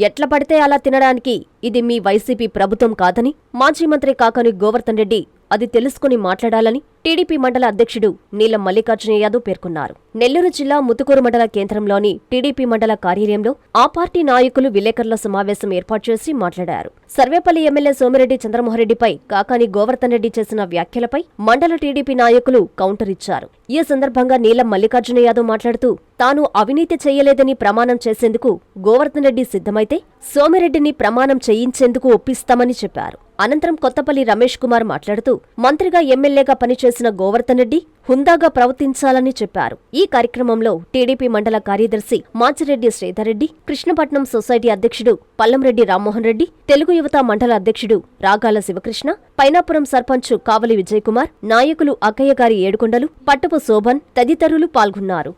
ఎట్ల పడితే అలా తినడానికి ఇది మీ వైసీపీ ప్రభుత్వం కాదని మాజీ మంత్రి కాకని గోవర్ధన్ రెడ్డి అది తెలుసుకుని మాట్లాడాలని టీడీపీ మండల అధ్యక్షుడు నీలం మల్లికార్జున యాదవ్ పేర్కొన్నారు. నెల్లూరు జిల్లా ముతుకూరు మండల కేంద్రంలోని టీడీపీ మండల కార్యాలయంలో ఆ పార్టీ నాయకులు విలేకరుల సమావేశం ఏర్పాటు చేసి మాట్లాడారు. సర్వేపల్లి ఎమ్మెల్యే సోమిరెడ్డి చంద్రమోహన్రెడ్డిపై కాకాని గోవర్ధన్ రెడ్డి చేసిన వ్యాఖ్యలపై మండల టీడీపీ నాయకులు కౌంటర్ ఇచ్చారు. ఈ సందర్భంగా నీలం మల్లికార్జున యాదవ్ మాట్లాడుతూ తాను అవినీతి చేయలేదని ప్రమాణం చేసేందుకు గోవర్ధన్ రెడ్డి సిద్ధమైతే సోమిరెడ్డిని ప్రమాణం చేయించేందుకు ఒప్పిస్తామని చెప్పారు. అనంతరం కొత్తపల్లి రమేష్ కుమార్ మాట్లాడుతూ మంత్రిగా ఎమ్మెల్యేగా పనిచేసిన గోవర్ధన్ రెడ్డి హుందాగా ప్రవర్తించాలని చెప్పారు. ఈ కార్యక్రమంలో టీడీపీ మండల కార్యదర్శి మాచిరెడ్డి శ్రీధర్రెడ్డి కృష్ణపట్నం సొసైటీ అధ్యక్షుడు పల్లంరెడ్డి రామ్మోహన్ రెడ్డి తెలుగు యువత మండల అధ్యక్షుడు రాగాల శివకృష్ణ పైనాపురం సర్పంచ్ కావలి విజయ్ కుమార్ నాయకులు అక్కయ్య గారి ఏడుకొండలు పట్టపు శోభన్ తదితరులు పాల్గొన్నారు.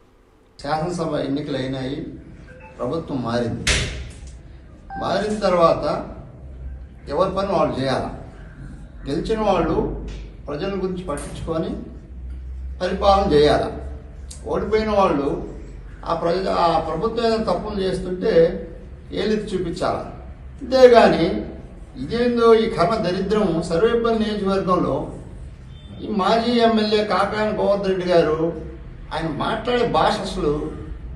శాసనసభ ఎన్నికలైనాయి. ప్రభుత్వం మారింది. మారిన తర్వాత ఎవరి పని వాళ్ళు చేయాలి? గెలిచిన వాళ్ళు ప్రజల గురించి పట్టించుకొని పరిపాలన చేయాలి? ఓడిపోయిన వాళ్ళు ఆ ప్రజ ఆ ప్రభుత్వం ఏదైనా తప్పులు చేస్తుంటే ఏలెత్తి చూపించాలి? అంతేగాని ఇదేందో ఈ కర్మ దరిద్రం సర్వేపల్లి నియోజకవర్గంలో ఈ మాజీ ఎమ్మెల్యే కాకాని గోవర్ధన్ రెడ్డి గారు ఆయన మాట్లాడే భాష అసలు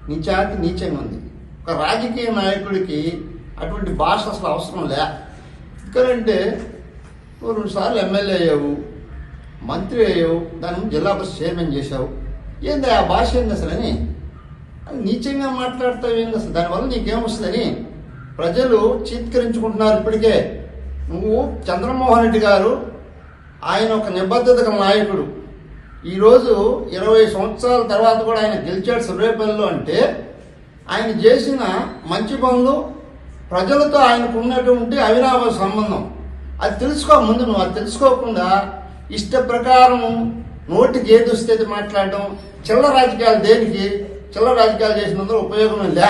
నీచాతి నీచంగా ఉంది. ఒక రాజకీయ నాయకుడికి అటువంటి భాష అసలు అవసరం లే. ఎందుకంటే నువ్వు రెండుసార్లు ఎమ్మెల్యే అయ్యావు మంత్రి అయ్యావు దాని జిల్లా పరిషత్ చైర్మన్ చేశావు. ఏంది ఆ భాష ఏంది అసలు అని నీచంగా మాట్లాడతావు ఏంది అసలు? దానివల్ల నీకేమొస్తుందని ప్రజలు చీత్కరించుకుంటున్నారు ఇప్పటికే. నువ్వు చంద్రమోహన్ రెడ్డి గారు ఆయన ఒక నిబద్ధత గల నాయకుడు. ఈరోజు ఇరవై సంవత్సరాల తర్వాత కూడా ఆయన గెలిచాడు సర్వేపల్లిలో అంటే ఆయన చేసిన మంచి పనులు ప్రజలతో ఆయనకు ఉన్నటువంటి అవినాభ సంబంధం. అది తెలుసుకో ముందు నువ్వు అది తెలుసుకోకుండా ఇష్ట ప్రకారం నోటికి ఏది వస్తే మాట్లాడడం చిల్ల రాజకీయాలు దేనికి? చిల్ల రాజకీయాలు చేసినందుకు ఉపయోగం లే.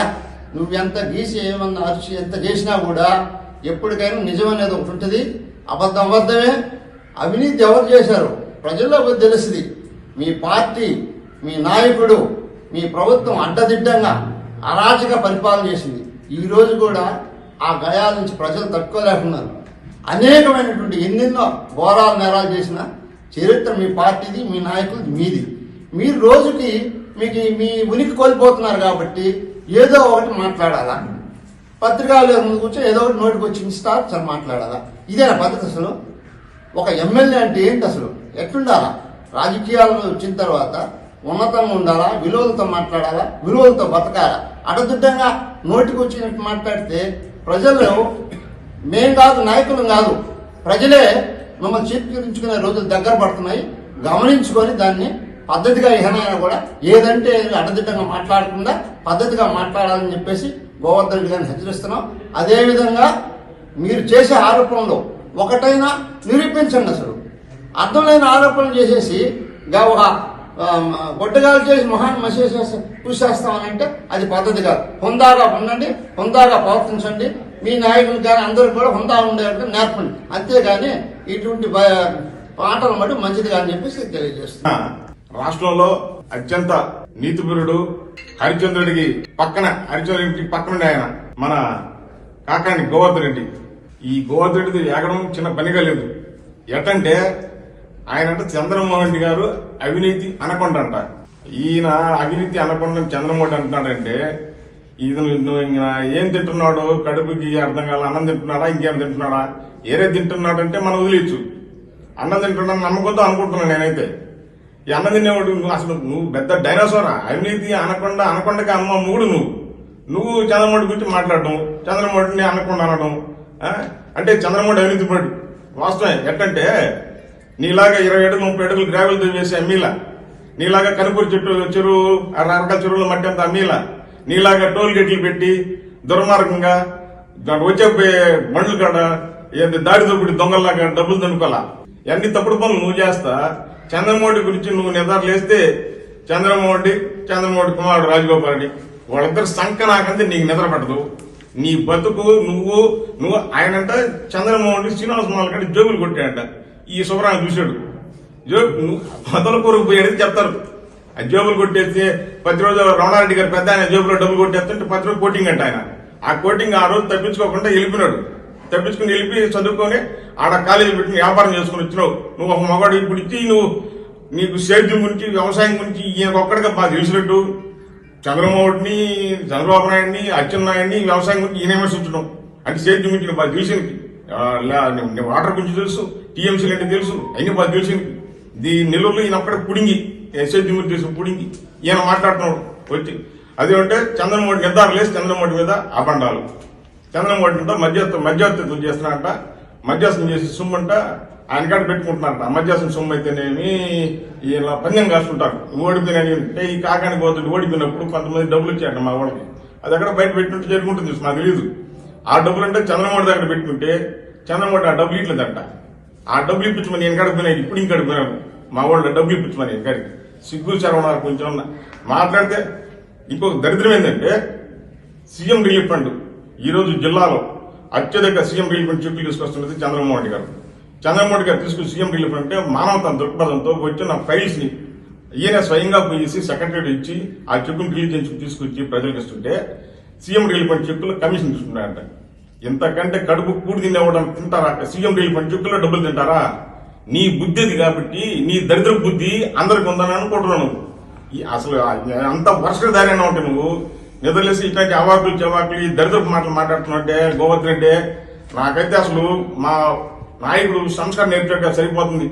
నువ్వు ఎంత గీసి ఏమన్నా అరిచి ఎంత చేసినా కూడా ఎప్పటికైనా నిజం అనేది ఒకటి ఉంటుంది. అబద్ధం అబద్ధమే. అవినీతి ఎవరు చేశారు? ప్రజల్లో తెలుస్తుంది. మీ పార్టీ మీ నాయకుడు మీ ప్రభుత్వం అడ్డదిడ్డంగా అరాచక పరిపాలన చేసింది. ఈరోజు కూడా ఆ గయాల నుంచి ప్రజలు తట్టుకోలేకున్నారు. అనేకమైనటువంటి ఎన్నెన్నో ఘోరాలు నేరాలు చేసిన చరిత్ర మీ పార్టీది మీ నాయకులది మీది. మీరు రోజుకి మీకు మీ ఉనికి కోల్పోతున్నారు కాబట్టి ఏదో ఒకటి మాట్లాడాలా? పత్రికలు ముందు కూర్చొని ఏదో ఒకటి నోటికి వచ్చింది స్టార్ సార్ మాట్లాడాలా? ఇదేనా పద్ధతి అసలు? ఒక ఎమ్మెల్యే అంటే ఏంటి అసలు? ఎట్లుండాలా? రాజకీయాల్లో వచ్చిన తర్వాత ఉన్నతంగా ఉండాలా? విలువలతో మాట్లాడాలా? విలువలతో బతకాలా? అడదిడ్డంగా నోటికి వచ్చినట్టు మాట్లాడితే ప్రజలు మేం కాదు నాయకులు కాదు. ప్రజలే మిమ్మల్ని చీత్కరించుకునే రోజులు దగ్గర పడుతున్నాయి. గమనించుకొని దాన్ని పద్ధతిగా ఇహనైనా కూడా ఏదంటే అడ్డదిడ్డంగా మాట్లాడకుండా పద్ధతిగా మాట్లాడాలని చెప్పేసి గోవర్ధన్ రెడ్డి గారిని హెచ్చరిస్తున్నాం. అదేవిధంగా మీరు చేసే ఆరోపణలు ఒకటైనా నిరూపించండి అసలు. అర్థం లేని ఆరోపణలు చేసేసి గా ఒక గొడ్డగాలు చేసి మొహాన్ని మసేసేసి చూసేస్తామని అంటే అది పద్ధతి కాదు. హుందాగా ఉండండి హుందాగా ప్రవర్తించండి. మీ నాయకులు కానీ అందరూ కూడా హుందా ఉండేటట్టు నేర్పండి. అంతేగాని ఇటువంటి పాటలు మటు మంచిది కాని చెప్పేసి తెలియజేస్తున్నాను రాష్ట్రంలో అత్యంత నీతిపరుడు హరిచంద్రుడికి పక్కన హరిచంద్రుడికి పక్కన ఆయన మన కాకాని గోవర్ధన్ రెడ్డి ఈ గోవర్ధన్ రెడ్డిది ఎగడం చిన్న పనిగా లేదు. ఎటంటే ఆయన అంటే చంద్రమోహన్ రెడ్డి గారు అవినీతి అనకొండ అంట ఈయన అవినీతి అనకుండా చంద్రమోహన్ అంటున్నాడంటే ఇది ఇంకా ఏం తింటున్నాడు కడుపుకి అర్థం కాల అన్నం తింటున్నాడా ఇంకేం తింటున్నాడా? ఏరే తింటున్నాడంటే మనం వదిలేయచ్చు. అన్నం తింటున్నాను నమ్మకంతో అనుకుంటున్నాను నేనైతే. ఈ అన్నం తినేవాడు నువ్వు అసలు నువ్వు పెద్ద డైనోసారా? అవినీతి అనకుండా అనకొండకి అమ్మ మూడు నువ్వు. నువ్వు చంద్రమౌడి గురించి మాట్లాడడం చంద్రమోడిని అనకుండా అనడం అంటే చంద్రమోడి అవినీతి పడు వాస్తవం ఎట్టంటే నీలాగా ఇరవై ఏడు ముప్పై అడుగులు గ్రావెల్ వేసి అమ్మీలా. నీలాగా కనుపూరు చెట్టు చెరువు అర అరకల మట్టి అంత అమ్మీలా. నీలాగా టోల్ గేట్లు పెట్టి దుర్మార్గంగా వచ్చే మండ్లు బండ్లు కాడ ఏంటి దాడి దొప్పుడు దొంగల్లాగా డబ్బులు దండుకోవాలా ఎన్ని తప్పుడు పనులు నువ్వు చేస్తా? చంద్రమోడి గురించి నువ్వు నిద్రలేస్తే చంద్రమౌళి చంద్రమౌళి కుమారుడు రాజగోపాల్ రెడ్డి వాళ్ళిద్దరు సంక నాకంటే నీకు నిద్ర పడదు నీ బతుకు నువ్వు నువ్వు ఆయనంట చంద్రమౌళి శ్రీనివాస మాలకంటే జోబులు కొట్టాడంట. ఈ శుభ్రాన్ని చూశాడు. జో నువ్వు మొదలు కూరకు పోయాడని చెప్తారు. జోబులు కొట్టేస్తే ప్రతిరోజు రమణారెడ్డి గారు పెద్ద ఆయన జోబులో డబ్బులు కొట్టేస్తుంటే ప్రతిరోజు కోటింగ్ అంట ఆయన. ఆ కోటింగ్ ఆ రోజు తప్పించుకోకుండా వెళ్ళిపోయినాడు. తప్పించుకుని వెళ్ళిపోయి చదువుకొని ఆడ కాలేజీ పెట్టిన వ్యాపారం చేసుకుని వచ్చినావు. నువ్వు ఒక మగాడు ఇప్పుడు ఇచ్చి నువ్వు నీకు సేద్యం గురించి వ్యవసాయం గురించి ఈయన ఒక్కడిగా బాగా తెలిసినట్టు చంద్రమోహన్ని చంద్రబాబు నాయుడిని అచ్చెన్నాయుడిని వ్యవసాయం గురించి ఈయన విమర్శించడం అంటే సేద్యం గురించి బాగా తెలిసింది నీ- వాటర్ గురించి తెలుసు టీఎంసీలు అంటే తెలుసు అయినా బాగా తెలిసింది దీని నెల్లూరులో ఈయన ఒక్కడ పుడింగి. ఏ చేసి గురించి పుడింగి ఈయన మాట్లాడుతున్నాడు వచ్చి అదేమంటే చంద్రమోహన్ నిర్ధారణ లేసి చంద్రమోహన్ మీద అబండాలు చంద్రమోహన్ మీద మధ్యస్థ మధ్యవర్తిత్వం చేస్తున్నారంట. మధ్యస్థం చేసి సుమ్మంట ఆయన కాడ పెట్టుకుంటున్నారంట. మధ్యస్థం సొమ్ము అయితేనేమి ఇలా పందెం కాసుకుంటారు ఓడిపోయిన అంటే ఈ కాకానికి పోతుంది ఓడిపోయినప్పుడు కొంతమంది డబ్బులు ఇచ్చారంట మా వాళ్ళకి. అది అక్కడ బయట పెట్టినట్టు జరుగుంటుంది మాకు తెలియదు ఆ డబ్బులు అంటే చంద్రమోహన్ దగ్గర పెట్టుకుంటే చంద్రమోహన్ ఆ డబ్బులు ఇట్లేదంట. ఆ డబ్బులు ఇప్పించమని నేను కడుపుతున్నాయి ఇప్పుడు ఇంక మా వాళ్ళు డబ్బులు ఇప్పించమని ఎక్కడికి సిగ్గు చరవన్నారు కొంచెం ఉన్న. మాట్లాడితే ఇంకొక దరిద్రం ఏంటంటే సీఎం రిలీఫ్ ఫండ్ ఈ రోజు జిల్లాలో అత్యధిక సీఎం రిలీఫ్ ఫండ్ చెక్కులు తీసుకొస్తున్నది చంద్రమోహన్ రెడ్డి గారు. చంద్రమోహన్ రెడ్డి గారు తీసుకుని సీఎం రిలీఫ్ ఫండ్ అంటే మానవత దృక్పథంతో వచ్చిన ఫైల్స్ని ఈయన స్వయంగా పోయేసి సెక్రటరీ ఇచ్చి ఆ చెక్కును రిలీజ్ చేసి తీసుకొచ్చి ప్రజలకు ఇస్తుంటే సీఎం రిలీఫ్ ఫండ్ చెక్కులు కమిషన్ తీసుకున్నారంట. ఇంతకంటే కడుపు కూడి తినేవడం తింటారా? సీఎం రిలీఫ్ ఫండ్ చెక్కుల్లో డబ్బులు తింటారా? నీ బుద్ధి అది కాబట్టి నీ దరిద్ర బుద్ధి అందరికి ఉందని అనుకుంటున్నావు నువ్వు. ఈ అసలు అంత వర్ష దారిన ఉంటే నువ్వు నిద్రలేసి ఇట్లాంటి అవాకులు చవాకులు ఈ దరిద్రపు మాటలు మాట్లాడుతున్నట్టే గోవర్ధన్ రెడ్డి నాకైతే అసలు మా నాయకుడు సంస్కారం నేర్పేట సరిపోతుంది.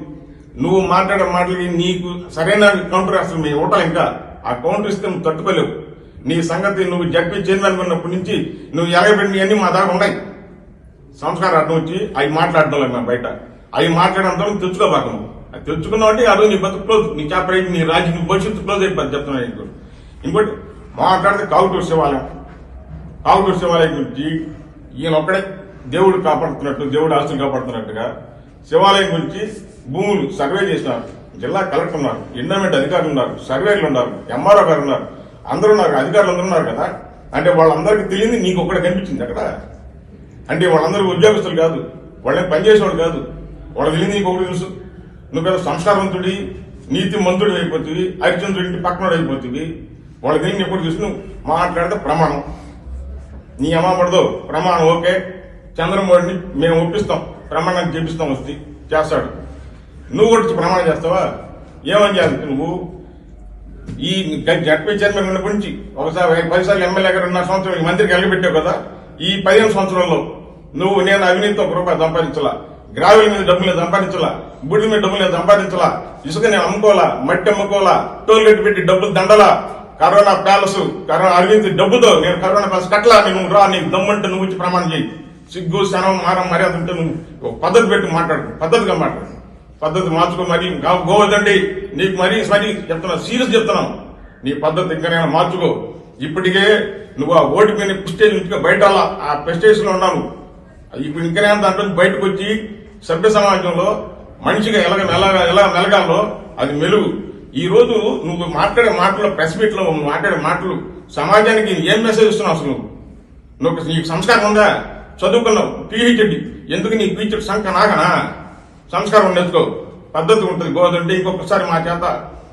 నువ్వు మాట్లాడే మాటలకి నీకు సరైన కౌంటర్ అసలు మేము ఇవ్వటం ఇంకా. ఆ కౌంటర్ ఇస్తే నువ్వు తట్టుకోలేవు. నీ సంగతి నువ్వు జడ్పీ చేయాలనుకున్నప్పటి నుంచి నువ్వు ఎగబెట్టిన అన్నీ మా దగ్గర ఉన్నాయి. సంస్కారం అడ్డం వచ్చి అవి మాట్లాడడం లేదు మేము బయట. అవి మాట్లాడడంతో తెచ్చుకోబాక నువ్వు అది తెచ్చుకున్నావు అంటే ఆ రోజు నీ బతుకు క్లోజ్ నీ చాప నీ రాజకీయ భవిష్యత్తు క్లోజ్ అయిపోతుంది చెప్తున్నాను ఇంకోటి. ఇంకోటి మాట్లాడితే కావుటూరు శివాలయం కావుటూరు శివాలయం గురించి ఈయన ఒక్కడే దేవుడు కాపాడుతున్నట్టు దేవుడు ఆస్తులు కాపాడుతున్నట్టుగా శివాలయం గురించి భూములు సర్వే చేసినారు. జిల్లా కలెక్టర్ ఉన్నారు ఎండోమెంట్ అధికారులు ఉన్నారు సర్వేలు ఉన్నారు ఎంఆర్ఓ గారు ఉన్నారు. అందరూ ఉన్నారు అధికారులు అందరూ ఉన్నారు కదా. అంటే వాళ్ళందరికీ తెలియంది నీకు ఒక్కడ కనిపించింది అక్కడ. అంటే వాళ్ళందరూ ఉద్యోగస్తులు కాదు వాళ్ళని పనిచేసేవాళ్ళు కాదు. వాళ్ళ తెలియదు నీకు ఒకటి తెలుసు. నువ్వు పెద్ద సంస్కారవంతుడి నీతి మంతుడు అయిపోతుంది అర్జునుడి పక్కన అయిపోతుంది వాళ్ళ తెలియని ఎప్పుడు చూసి నువ్వు మాట్లాడితే ప్రమాణం. నీ అమ్మ పడదు ప్రమాణం ఓకే. చంద్రమోహన్ని మేము ఒప్పిస్తాం. ప్రమాణం చేపిస్తాం వస్తే చేస్తాడు. నువ్వు కూడా వచ్చి ప్రమాణం చేస్తావా? ఏమని చేస్తావు నువ్వు? ఈ జడ్పీ చైర్మన్ ఉన్నప్పటి నుంచి ఒకసారి పదిసార్లు ఎమ్మెల్యే గారు ఉన్న సంవత్సరం మంత్రికి ఎలగబెట్టావు కదా? ఈ పదిహేను సంవత్సరాల్లో నువ్వు నేను అవినీతితో ఒక రూపాయి సంపాదించాలా? గ్రావెల్ మీద డబ్బులు సంపాదించాలా? బుడి మీద డబ్బులు సంపాదించాలా? ఇసుక నేను అమ్ముకోవాలా? మట్టి అమ్ముకోవాలా? టోల్ గేట్ పెట్టి డబ్బులు దండలా? కరోనా ప్యాలెస్ కరోనా అవినీతి డబ్బుతో నేను కరోనా ప్యాలెస్ కట్టలా? నువ్వు రా నీకు దమ్ముంటే నువ్వు వచ్చి ప్రమాణం చేయి. సిగ్గు శనం మారం మర్యాద ఉంటే నువ్వు ఒక పద్ధతి పెట్టి మాట్లాడు పద్ధతిగా మాట్లాడు. పద్ధతి మార్చుకో మరి. గా- గోవద్దండి. నీకు మరీ సరి చెప్తున్నా సీరియస్ చెప్తున్నాం. నీ పద్ధతి ఇంకనైనా మార్చుకో. ఇప్పటికే నువ్వు ఆ ఓడిపోయిన ప్రెస్టేజ్ నుంచి బయట ఆ ప్రెస్టేజ్లో ఉన్నావు. ఇప్పుడు ఇంకనైనా దాంట్లో నుంచి బయటకు వచ్చి సభ్య సమాజంలో మనిషిగా ఎలాగ మెలగ ఎలా మెలగాలో అది మెలుగు. ఈ రోజు నువ్వు మాట్లాడే మాటలు ప్రెస్ మీట్లో నువ్వు మాట్లాడే మాటలు సమాజానికి ఏం మెసేజ్ ఇస్తున్నావు అసలు నువ్వు? నీకు సంస్కారం ఉందా? చదువుకున్నావు పీహెచ్డి ఎందుకు నీ పీహెచ్డి సంఖ్య నాగనా సంస్కారం నేర్చుకో. పద్ధతి ఉంటుంది గోదండి ఇంకొకసారి మా చేత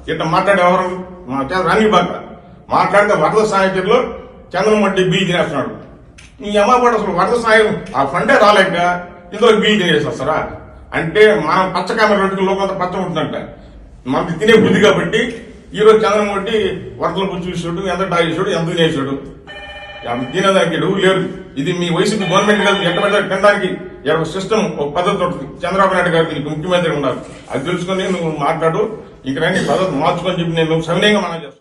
ఇట్లా మాట్లాడే మా చేత రాని బాక మాట్లాడితే వరద సాహిత్యంలో చంద్రమట్టి బీజీ చేస్తున్నాడు నీ అమ్మ కూడా అసలు వరద సాయం ఆ ఫండే రాలేక ఇందులో చేసేసి వస్తారా? అంటే మనం పచ్చ కామెర పెట్టుకుని లోకంతా పచ్చ ఉంటుందంట. మనకి తినే బుద్ధి కాబట్టి ఈ రోజు చంద్రమూర్తి వరదల గురించి చూసాడు ఎంత డాగేసాడు ఎంత తినేసాడు తినేదానికి ఎడుగు లేరు. ఇది మీ వైసీపీ గవర్నమెంట్ కాదు ఎట్ట పెద్ద తినడానికి. ఒక సిస్టమ్ ఒక పద్ధతి ఉంటుంది. చంద్రబాబు నాయుడు గారికి నీకు ముఖ్యమంత్రి ఉన్నారు అది తెలుసుకొని నువ్వు మాట్లాడు. ఇంక నీ పద్ధతి మార్చుకొని చెప్పి నేను సవినయంగా మనం చేస్తాను